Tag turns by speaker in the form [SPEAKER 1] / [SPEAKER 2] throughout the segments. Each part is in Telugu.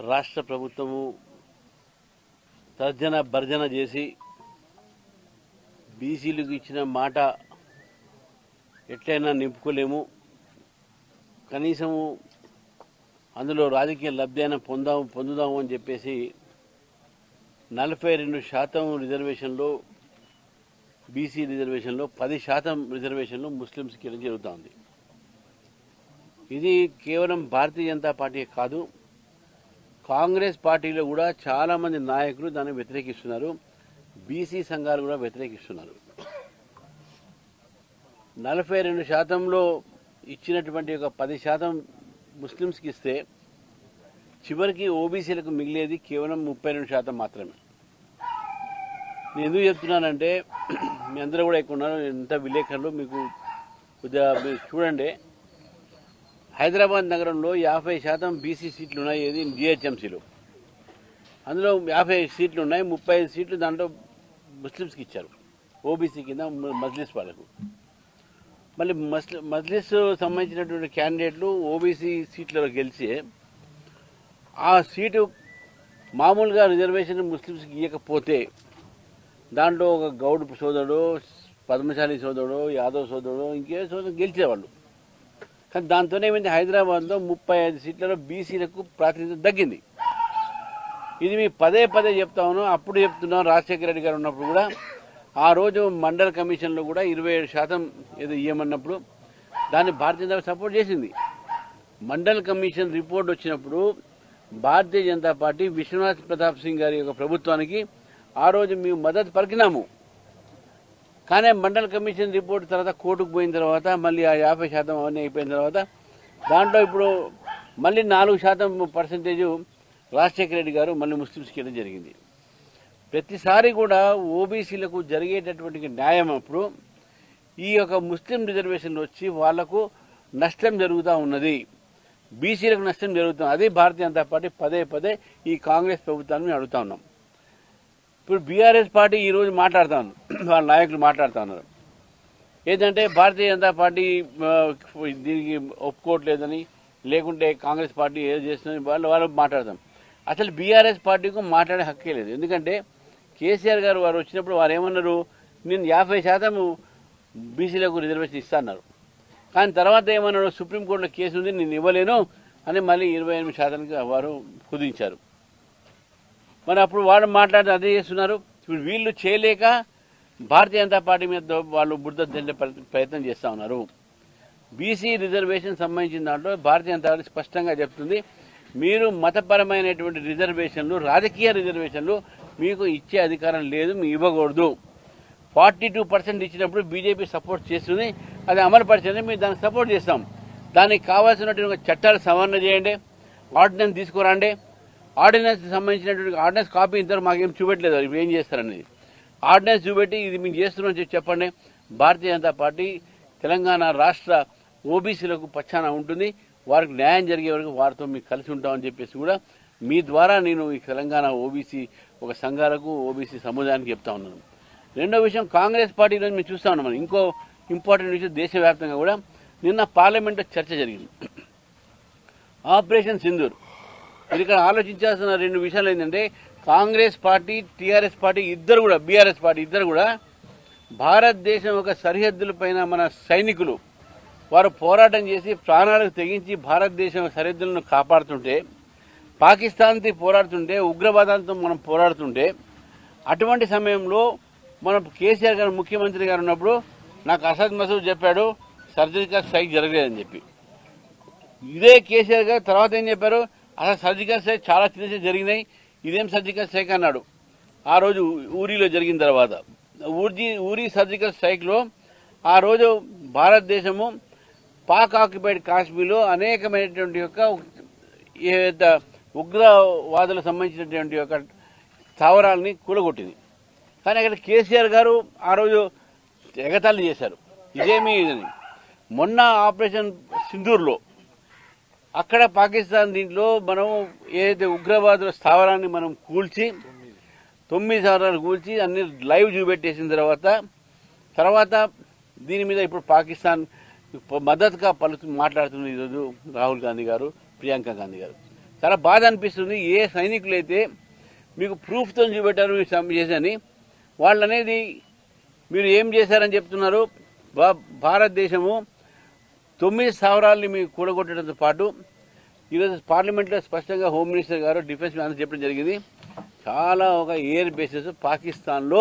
[SPEAKER 1] రాష్ట్ర ప్రభుత్వము తర్జన భర్జన చేసి బీసీలకు ఇచ్చిన మాట ఎట్లయినా నింపుకోలేము. కనీసము అందులో రాజకీయ లబ్ధి అయినా పొందాము పొందుదాము అని చెప్పేసి నలభై రెండు శాతం రిజర్వేషన్లో బీసీ రిజర్వేషన్లో పది శాతం రిజర్వేషన్లు ముస్లిమ్స్కి ఇవ్వడం జరుగుతూ ఉంది ఇది కేవలం భారతీయ జనతా పార్టీ కాదు కాంగ్రెస్ పార్టీలో కూడా చాలామంది నాయకులు దాన్ని వ్యతిరేకిస్తున్నారు. బీసీ సంఘాలు కూడా వ్యతిరేకిస్తున్నారు. నలభై రెండు శాతంలో ఇచ్చినటువంటి ఒక పది శాతం ముస్లిమ్స్కి ఇస్తే చివరికి ఓబీసీలకు మిగిలేది కేవలం ముప్పై రెండు శాతం మాత్రమే. నేను ఎందుకు చెప్తున్నానంటే మీ అందరూ కూడా ఎక్కువ ఉన్నారు ఎంత విలేకరులు మీకు కొద్దిగా మీరు చూడండి. హైదరాబాద్ నగరంలో యాభై శాతం బీసీ సీట్లు ఉన్నాయి ఏది? జిహెచ్ఎంసీలో. అందులో యాభై సీట్లు ఉన్నాయి ముప్పై ఐదు సీట్లు దాంట్లో ముస్లిమ్స్కి ఇచ్చారు. ఓబీసీ కింద మజ్లిస్ వాళ్ళకు. మళ్ళీ మస్లి మజ్లిస్ సంబంధించినటువంటి క్యాండిడేట్లు ఓబీసీ సీట్లలో గెలిచి ఆ సీటు మామూలుగా రిజర్వేషన్ ముస్లిమ్స్కి ఇవ్వకపోతే దాంట్లో ఒక గౌడ్ సోదరుడు పద్మశాలి సోదరుడు యాదవ్ సోదరుడు ఇంకే సోదరుడు గెలిచేవాళ్ళు. కానీ దాంతోనే ఏమైంది? హైదరాబాద్లో ముప్పై ఐదు సీట్లలో బీసీలకు ప్రాతినిధ్యం తగ్గింది. ఇది మీ పదే పదే చెప్తా ఉన్నాం అప్పుడు చెప్తున్నాం రాజశేఖర రెడ్డి గారు ఉన్నప్పుడు కూడా. ఆ రోజు మండల కమిషన్లో కూడా ఇరవై ఏడు శాతం ఏదో ఇవ్వమన్నప్పుడు దాన్ని భారతీయ జనతా సపోర్ట్ చేసింది. మండల్ కమిషన్ రిపోర్ట్ వచ్చినప్పుడు భారతీయ జనతా పార్టీ విశ్వనాథ్ ప్రతాప్ సింగ్ గారి యొక్క ప్రభుత్వానికి ఆ రోజు మేము మద్దతు పలికినాము. కానీ మండల కమిషన్ రిపోర్ట్ తర్వాత కోర్టుకు పోయిన తర్వాత మళ్ళీ ఆ యాభై శాతం అవన్నీ అయిపోయిన తర్వాత దాంట్లో ఇప్పుడు మళ్ళీ నాలుగు శాతం పర్సంటేజ్ రాజశేఖర రెడ్డి గారు మళ్ళీ ముస్లిమ్స్కి వెళ్ళడం జరిగింది. ప్రతిసారి కూడా ఓబీసీలకు జరిగేటటువంటి న్యాయం అప్పుడు ఈ యొక్క ముస్లిం రిజర్వేషన్లు వచ్చి వాళ్ళకు నష్టం జరుగుతూ ఉన్నది. బీసీలకు నష్టం జరుగుతుంది. అదే భారతీయ జనతా పార్టీ పదే పదే ఈ కాంగ్రెస్ ప్రభుత్వాన్ని అడుగుతా ఉన్నాం. ఇప్పుడు బీఆర్ఎస్ పార్టీ ఈ రోజు మాట్లాడుతా వాళ్ళ నాయకులు మాట్లాడుతున్నారు ఏంటంటే భారతీయ జనతా పార్టీ దీనికి ఒప్పుకోవట్లేదని లేకుంటే కాంగ్రెస్ పార్టీ ఏదో చేస్తుందని వాళ్ళు వాళ్ళు మాట్లాడతాం. అసలు బీఆర్ఎస్ పార్టీకి మాట్లాడే హక్కే లేదు. ఎందుకంటే కేసీఆర్ గారు వారు వచ్చినప్పుడు వారు ఏమన్నారు? నేను యాభై శాతం బీసీలకు రిజర్వేషన్ ఇస్తాన్నారు కానీ తర్వాత ఏమన్నాడు సుప్రీంకోర్టులో కేసు ఉంది నేను ఇవ్వలేను అని మళ్ళీ ఇరవై ఎనిమిది శాతానికి వారు కుదించారు. మరి అప్పుడు వాళ్ళు మాట్లాడి అదే చేస్తున్నారు. ఇప్పుడు వీళ్ళు చేయలేక భారతీయ జనతా పార్టీ మీద వాళ్ళు బుద్ధ జల్లే ప్ర- ప్రయత్నం చేస్తా ఉన్నారు. బీసీ రిజర్వేషన్ సంబంధించిన దాంట్లో భారతీయ జనతా పార్టీ స్పష్టంగా చెప్తుంది మీరు మతపరమైనటువంటి రిజర్వేషన్లు రాజకీయ రిజర్వేషన్లు మీకు ఇచ్చే అధికారం లేదు మీ ఇవ్వకూడదు. ఫార్టీ టూ పర్సెంట్ ఇచ్చినప్పుడు బీజేపీ సపోర్ట్ చేస్తుంది అది అమలు మేము దానికి సపోర్ట్ చేస్తాం. దానికి కావాల్సినటువంటి చట్టాలు సవరణ చేయండి ఆర్డినెన్స్ తీసుకురండి. ఆర్డినెన్స్ సంబంధించినటువంటి ఆర్డినెన్స్ కాపీ ఇంతవరకు మాకేం చూపెట్టలేదు. ఇప్పుడు ఏం చేస్తారనేది. ఆర్డినెన్స్ చూపెట్టి ఇది మేము చేస్తున్నాం చెప్పి చెప్పండి. భారతీయ జనతా పార్టీ తెలంగాణ రాష్ట్ర ఓబీసీలకు పచ్చాన ఉంటుంది. వారికి న్యాయం జరిగే వరకు వారితో మీకు కలిసి ఉంటామని చెప్పేసి కూడా మీ ద్వారా నేను ఈ తెలంగాణ ఓబీసీ ఒక సంఘాలకు ఓబీసీ సముదాయానికి చెప్తా ఉన్నాను. రెండో విషయం కాంగ్రెస్ పార్టీ నుంచి మేము చూస్తా ఉన్నాం. మనం. ఇంకో ఇంపార్టెంట్ విషయం దేశవ్యాప్తంగా కూడా నిన్న పార్లమెంట్లో చర్చ జరిగింది. ఆపరేషన్ సింధూర్. మీరు ఇక్కడ ఆలోచించాల్సిన రెండు విషయాలు ఏంటంటే కాంగ్రెస్ పార్టీ టీఆర్ఎస్ పార్టీ ఇద్దరు కూడా బీఆర్ఎస్ పార్టీ ఇద్దరు కూడా భారతదేశం ఒక సరిహద్దుల పైన మన సైనికులు. వారు పోరాటం చేసి ప్రాణాలకు తెగించి భారతదేశం సరిహద్దులను కాపాడుతుంటే పాకిస్తాన్తో పోరాడుతుంటే ఉగ్రవాదంతో మనం పోరాడుతుంటే అటువంటి సమయంలో మనం కేసీఆర్ గారు ముఖ్యమంత్రి గారు ఉన్నప్పుడు నాకు అసద్ మసూద్ చెప్పాడు సర్జికల్ స్ట్రైక్ జరగలేదని చెప్పి. ఇదే కేసీఆర్ గారు తర్వాత ఏం చెప్పారు? అసలు సర్జికల్ స్ట్రైక్ చాలా చిన్న జరిగినాయి. ఇదేం సర్జికల్ స్ట్రైక్ అన్నాడు. ఆ రోజు ఊరిలో జరిగిన తర్వాత. ఊరి ఊరి సర్జికల్ స్ట్రైక్లో ఆ రోజు భారతదేశము పాక్ ఆక్యుపైడ్ కాశ్మీర్లో అనేకమైనటువంటి యొక్క ఏదైతే ఉగ్రవాదులకు సంబంధించినటువంటి యొక్క స్థావరాలని కూలగొట్టింది. కానీ అక్కడ కేసీఆర్ గారు ఆ రోజు ఎగతాళి చేశారు. ఇదేమీ మొన్న ఆపరేషన్ సింధూర్లో అక్కడ పాకిస్తాన్ దీంట్లో మనం ఏదైతే ఉగ్రవాదుల స్థావరాన్ని మనం కూల్చి తొమ్మిది సంవత్సరాలు కూల్చి అన్ని లైవ్ చూపెట్టేసిన తర్వాత తర్వాత దీని మీద ఇప్పుడు పాకిస్తాన్ మద్దతుగా పలు మాట్లాడుతున్న ఈరోజు రాహుల్ గాంధీ గారు ప్రియాంక గాంధీ గారు. చాలా బాధ అనిపిస్తుంది ఏ సైనికులైతే మీకు ప్రూఫ్తో చూపెట్టారు మీరు చేసని వాళ్ళు అనేది మీరు ఏం చేశారని చెప్తున్నారు భా- భారతదేశము తొమ్మిది స్థావరాలని మీకు కూడగొట్టడంతో పాటు ఈరోజు పార్లమెంట్లో స్పష్టంగా హోమ్ మినిస్టర్ గారు డిఫెన్స్ మినిస్టర్ చెప్పడం జరిగింది. చాలా ఒక ఎయిర్ బేసెస్ పాకిస్తాన్లో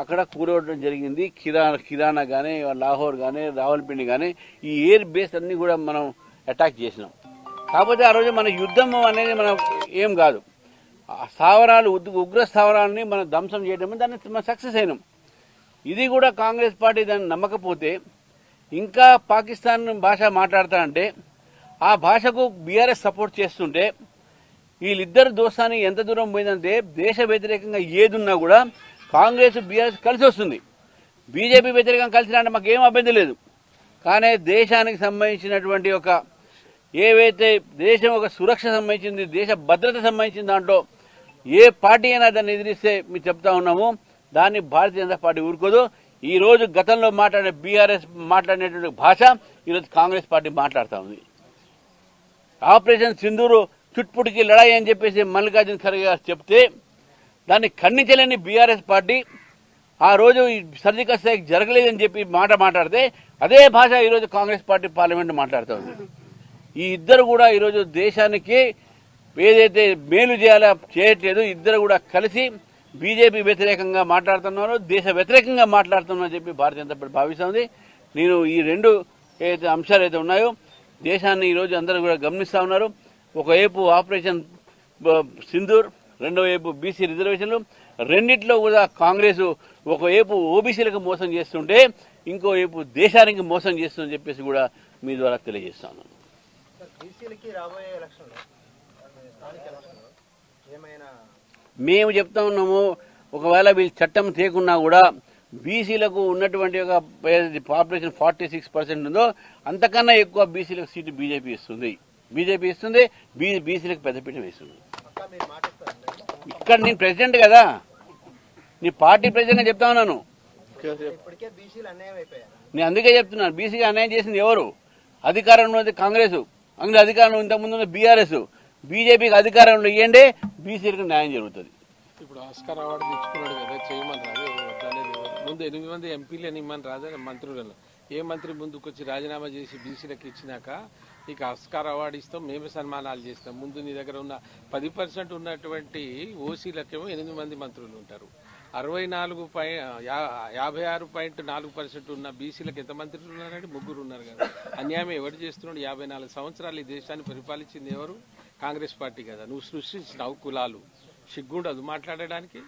[SPEAKER 1] అక్కడ కూడగొట్టడం జరిగింది. కిరా కిరానా కానీ లాహోర్ కానీ రావల్పిండి కానీ ఈ ఎయిర్ బేస్ అన్ని కూడా మనం అటాక్ చేసినాం. కాకపోతే ఆ రోజు మన యుద్ధం అనేది మనం ఏం కాదు. ఆ స్థావరాలు ఉగ్ర స్థావరాలని మనం ధ్వంసం చేయడం దాన్ని మనం సక్సెస్ అయినాం. ఇది కూడా కాంగ్రెస్ పార్టీ దాన్ని నమ్మకపోతే ఇంకా పాకిస్తాన్ భాష మాట్లాడతానంటే ఆ భాషకు బీఆర్ఎస్ సపోర్ట్ చేస్తుంటే వీళ్ళిద్దరు దోస్తాన్ని ఎంత దూరం పోయిందంటే దేశ వ్యతిరేకంగా ఏదున్నా కూడా కాంగ్రెస్ బీఆర్ఎస్ కలిసి వస్తుంది. బీజేపీ వ్యతిరేకంగా కలిసినా మాకు ఏం అభ్యంతరం లేదు. కానీ దేశానికి సంబంధించినటువంటి ఒక ఏవైతే దేశం ఒక సురక్ష సంబంధించింది దేశ భద్రత సంబంధించిన దాంట్లో ఏ పార్టీ అయినా దాన్ని ఎదిరిస్తే మేము చెప్తా ఉన్నాము. దాన్ని భారతీయ జనతా పార్టీ ఊరుకోదు. ఈ రోజు గతంలో మాట్లాడే బీఆర్ఎస్ మాట్లాడినటువంటి భాష ఈరోజు కాంగ్రెస్ పార్టీ మాట్లాడుతూ ఉంది. ఆపరేషన్ సింధూరు చుట్పుటికి లడాయి అని చెప్పేసి మల్లికార్జున ఖర్గే గారు చెప్తే దాన్ని ఖండించలేని బీఆర్ఎస్ పార్టీ ఆ రోజు సర్జికల్ స్ట్రైక్ జరగలేదని చెప్పి మాట మాట్లాడితే అదే భాష ఈరోజు కాంగ్రెస్ పార్టీ పార్లమెంట్ మాట్లాడుతూ ఉంది. ఈ ఇద్దరు కూడా ఈరోజు దేశానికి ఏదైతే మేలు చేయాలో చేయట్లేదు ఇద్దరు కూడా కలిసి బీజేపీ వ్యతిరేకంగా మాట్లాడుతున్నారు దేశ వ్యతిరేకంగా మాట్లాడుతున్నారని చెప్పి భారతీయ జనతా పార్టీ భావిస్తుంది. నేను ఈ రెండు ఏదైతే అంశాలు అయితే ఉన్నాయో దేశాన్ని ఈరోజు అందరూ కూడా గమనిస్తా ఉన్నారు. ఒకవైపు ఆపరేషన్ సింధూర్ రెండో వైపు బీసీ రిజర్వేషన్లు రెండిట్లో కూడా కాంగ్రెస్ ఒకవైపు ఓబీసీలకు మోసం చేస్తుంటే ఇంకోవైపు దేశానికి మోసం చేస్తుందని చెప్పేసి కూడా మీ ద్వారా తెలియజేస్తాను
[SPEAKER 2] బీసీలకి రాబోయే ఎలక్షన్లో
[SPEAKER 1] మేము చెప్తా ఉన్నాము ఒకవేళ వీళ్ళు చట్టం తేకున్నా కూడా బీసీలకు ఉన్నటువంటి ఒక పాపులేషన్ ఫార్టీ సిక్స్ పర్సెంట్ ఉందో అంతకన్నా ఎక్కువ బీసీలకు సీటు బీజేపీ ఇస్తుంది. బీజేపీ ఇస్తుంది బీసీలకు పెద్దపీట వేస్తుంది ఇక్కడ నేను ప్రెసిడెంట్ కదా. నీ పార్టీ ప్రెసిడెంట్గా చెప్తా ఉన్నాను. నేను అందుకే చెప్తున్నాను బీసీగా అన్యాయం చేసింది ఎవరు? అధికారంలో ఉంది కాంగ్రెస్. అందులో అధికారంలో ఇంతకుముందు బీఆర్ఎస్. బీజేపీకి అధికారంలో ఇవ్వండి బీసీలకు న్యాయం జరుగుతుంది.
[SPEAKER 3] ఇప్పుడు ఆస్కార్ అవార్డు తెచ్చుకున్నాడు కదా చేయమని రాదు ముందు ఎనిమిది మంది ఎంపీలని ఇమ్మని రాదని మంత్రులను. ఏ మంత్రి ముందుకొచ్చి రాజీనామా చేసి బీసీలకు ఇచ్చినాక నీకు ఆస్కార్ అవార్డు ఇస్తాం మేమే సన్మానాలు చేస్తాం. ముందు నీ దగ్గర ఉన్న పది పర్సెంట్ ఉన్నటువంటి ఓసీలకేమో ఎనిమిది మంది మంత్రులు ఉంటారు. అరవై నాలుగు పై యాభై ఆరు పాయింట్ నాలుగు పర్సెంట్ ఉన్న బీసీలకు ఎంత మంత్రులు ఉన్నారంటే ముగ్గురు ఉన్నారు కదా. అన్యాయం ఎవరు చేస్తున్నాడు? యాభై నాలుగు సంవత్సరాలు ఈ దేశాన్ని పరిపాలించింది ఎవరు? కాంగ్రెస్ పార్టీ కదా. నువ్వు సృష్టించినావు కులాలు. సిగ్గుండదు. మాట్లాడడానికి?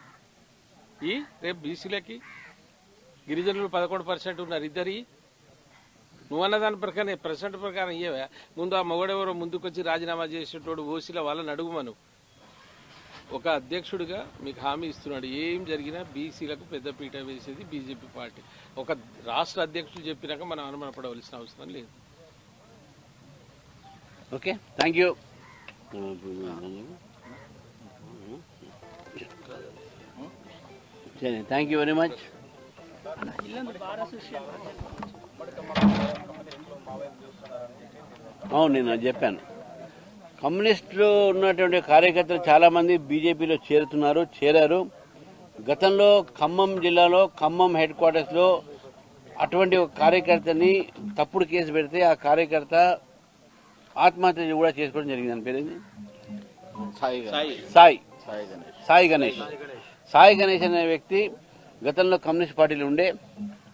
[SPEAKER 3] ఈ? రేపు బీసీలకి? గిరిజనులు పదకొండు పర్సెంట్ ఉన్నారు. ఇద్దరి? నువ్వన్న దాని ప్రకారం పర్సెంట్ ప్రకారం ఇయ్యవే. ముందు ఆ మొగడెవరో ముందుకొచ్చి రాజీనామా చేసేటోడు ఓసీల వాళ్ళని అడుగుమను. ఒక అధ్యక్షుడిగా మీకు హామీ ఇస్తున్నాడు. ఏం జరిగినా బీసీలకు పెద్దపీట వేసేది బీజేపీ పార్టీ. ఒక రాష్ట్ర అధ్యక్షుడు చెప్పినాక మనం అనుమానపడవలసిన అవసరం లేదు.
[SPEAKER 1] ఓకే. థ్యాంక్ యూ సరే థ్యాంక్ యూ వెరీ మచ్ అవును నేను చెప్పాను. కమ్యూనిస్టులు ఉన్నటువంటి కార్యకర్తలు చాలామంది బీజేపీలో చేరుతున్నారు చేరారు. గతంలో ఖమ్మం జిల్లాలో ఖమ్మం హెడ్ క్వార్టర్స్లో అటువంటి ఒక కార్యకర్తని తప్పుడు కేసు పెడితే ఆ కార్యకర్త ఆత్మహత్య కూడా చేసుకోవడం జరిగింది. అని పేరేంది? సాయి సాయి. గణేష్. సాయి గణేష్. అనే వ్యక్తి గతంలో కమ్యూనిస్ట్ పార్టీలో ఉండే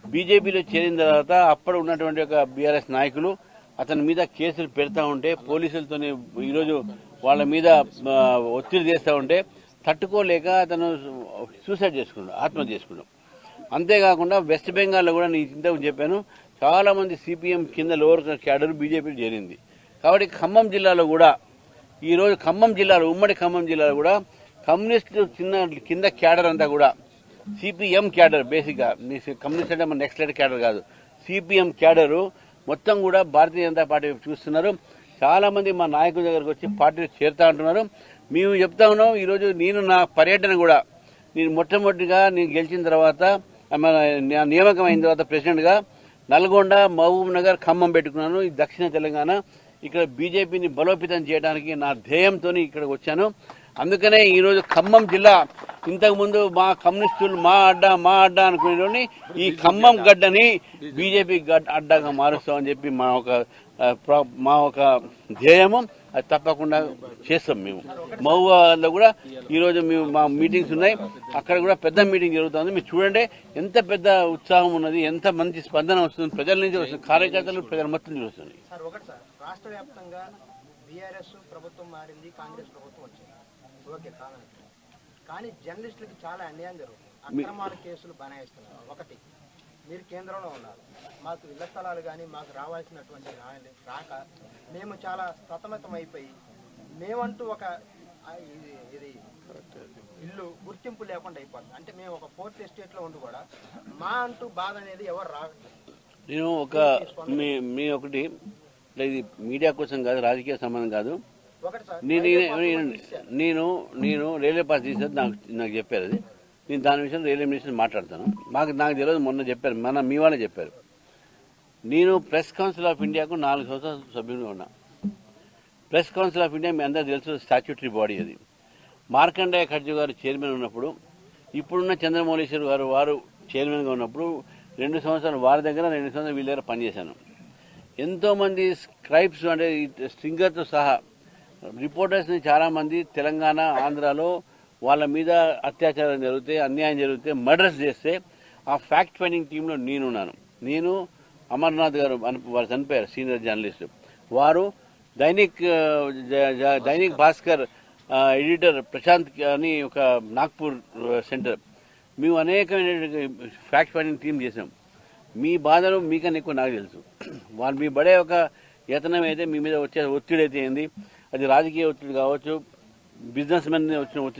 [SPEAKER 1] బీజేపీలో చేరిన తర్వాత అప్పుడు ఉన్నటువంటి ఒక బీఆర్ఎస్ నాయకులు అతని మీద కేసులు పెడతా ఉంటే పోలీసులతోని ఈరోజు వాళ్ళ మీద ఒత్తిడి చేస్తూ ఉంటే తట్టుకోలేక అతను సూసైడ్ చేసుకున్నాడు ఆత్మహత్య చేసుకున్నాడు. అంతేకాకుండా వెస్ట్ బెంగాల్లో కూడా నేను ఇంతకు చెప్పాను చాలా మంది సిపిఎం కింద లోవర్ క్యాడర్ బీజేపీ చేరింది. కాబట్టి ఖమ్మం జిల్లాలో కూడా ఈరోజు ఖమ్మం జిల్లాలో ఉమ్మడి ఖమ్మం జిల్లాలో కూడా కమ్యూనిస్ట్ చిన్న కింద క్యాడర్ అంతా కూడా సిపిఎం క్యాడర్ బేసిక్గా మీ కమ్యూనిస్ట్ అంటే మన నెక్స్ట్ లెటర్ క్యాడర్ కాదు. సిపిఎం క్యాడరు మొత్తం కూడా భారతీయ జనతా పార్టీ చూస్తున్నారు. చాలామంది మా నాయకుల దగ్గరకు వచ్చి పార్టీలో చేరుతా అంటున్నారు మేము చెప్తా ఉన్నాం ఈరోజు నేను నా పర్యటన కూడా నేను మొట్టమొదటిగా నేను గెలిచిన తర్వాత మన నా నియామకం అయిన తర్వాత ప్రెసిడెంట్గా నల్గొండ మహబూబ్ నగర్ ఖమ్మం పెట్టుకున్నాను. ఈ దక్షిణ తెలంగాణ ఇక్కడ బీజేపీని బలోపేతం చేయడానికి నా ధ్యేయంతో ఇక్కడికి వచ్చాను. అందుకనే ఈరోజు ఖమ్మం జిల్లా ఇంతకుముందు మా కమ్యూనిస్టులు మా అడ్డా మా అడ్డా అనుకునేవాడిని ఈ ఖమ్మం గడ్డని బీజేపీ గడ్డ అడ్డాగా మారుస్తామని చెప్పి మా ఒక మా ఒక ధ్యేయము. అది తప్పకుండా చేస్తాం మేము. మహువాలో కూడా ఈరోజు మేము మా మీటింగ్స్ ఉన్నాయి. అక్కడ కూడా పెద్ద మీటింగ్ జరుగుతుంది. మీరు చూడండి ఎంత పెద్ద ఉత్సాహం ఉన్నది ఎంత మంచి స్పందన వస్తుంది. ప్రజల నుంచి వస్తుంది కార్యకర్తలు ప్రజల మొత్తం నుంచి వస్తుంది.
[SPEAKER 2] రాష్ట్ర వ్యాప్తంగా బీఆర్ఎస్ ప్రభుత్వం మారింది కాంగ్రెస్ ప్రభుత్వం వచ్చింది. ఓకే కాదని కానీ జర్నలిస్టులకి చాలా అన్యాయం జరుగుతుంది. అక్రమాల కేసులు బనాయిస్తున్నారు. ఒకటి మీరు కేంద్రంలో ఉన్నారు. మాకు ఇళ్ళ స్థలాలు కానీ మాకు రావాల్సినటువంటి రాక మేము చాలా సతమతం అయిపోయి మేమంటూ ఒక ఇది ఇది ఇల్లు గుర్తింపు లేకుండా అయిపోతుంది. అంటే మేము ఒక ఫోర్త్ ఎస్టేట్లో ఉండి కూడా మా అంటూ బాధ అనేది ఎవరు రావట్లేదు.
[SPEAKER 1] నేను ఒక మీ ఒకటి ఇది మీడియా కోసం కాదు రాజకీయ సంబంధం కాదు. నేను నేను- రైల్వే పాస్ తీసేది నాకు నాకు చెప్పారు అది. నేను దాని విషయం రైల్వే మినిస్టర్ మాట్లాడతాను. మాకు నాకు తెలియదు మొన్న చెప్పారు మన మీ వాళ్ళే చెప్పారు. నేను ప్రెస్ కౌన్సిల్ ఆఫ్ ఇండియాకు నాలుగు సంవత్సరాలు సభ్యునిగా ఉన్నా. ప్రెస్ కౌన్సిల్ ఆఫ్ ఇండియా మీ అందరూ తెలుసు స్టాచ్యూటరీ బాడీ అది. మార్కండేయ ఖర్జు గారు చైర్మన్ ఉన్నప్పుడు ఇప్పుడున్న చంద్రమౌళీశ్వర్ గారు వారు చైర్మన్గా ఉన్నప్పుడు రెండు సంవత్సరాలు వారి దగ్గర రెండు సంవత్సరాలు వీళ్ళ దగ్గర పనిచేశాను. ఎంతో మంది స్క్రైబ్స్ అంటే ఈ స్ట్రింగర్తో సహా రిపోర్టర్స్ని చాలా మంది తెలంగాణ ఆంధ్రాలో వాళ్ళ మీద అత్యాచారం జరిగితే అన్యాయం జరిగితే మర్డర్స్ చేస్తే ఆ ఫ్యాక్ట్ ఫైండింగ్ టీంలో నేనున్నాను. నేను అమర్నాథ్ గారు వారు చనిపోయారు సీనియర్ జర్నలిస్ట్. వారు దైనిక్ దైనిక్ భాస్కర్ ఎడిటర్ ప్రశాంత్ అని ఒక నాగ్పూర్ సెంటర్. మేము అనేకమైన ఫ్యాక్ట్ ఫైండింగ్ టీం చేసాం మీ బాధలు మీకన్నా ఎక్కువ నాకు తెలుసు. వాళ్ళు మీ పడే ఒక యతనం అయితే మీ మీద వచ్చే ఒత్తిడి అయితే ఏంది? అది రాజకీయ ఒత్తిడి కావచ్చు బిజినెస్ మెన్ వచ్చిన ఒత్తిడి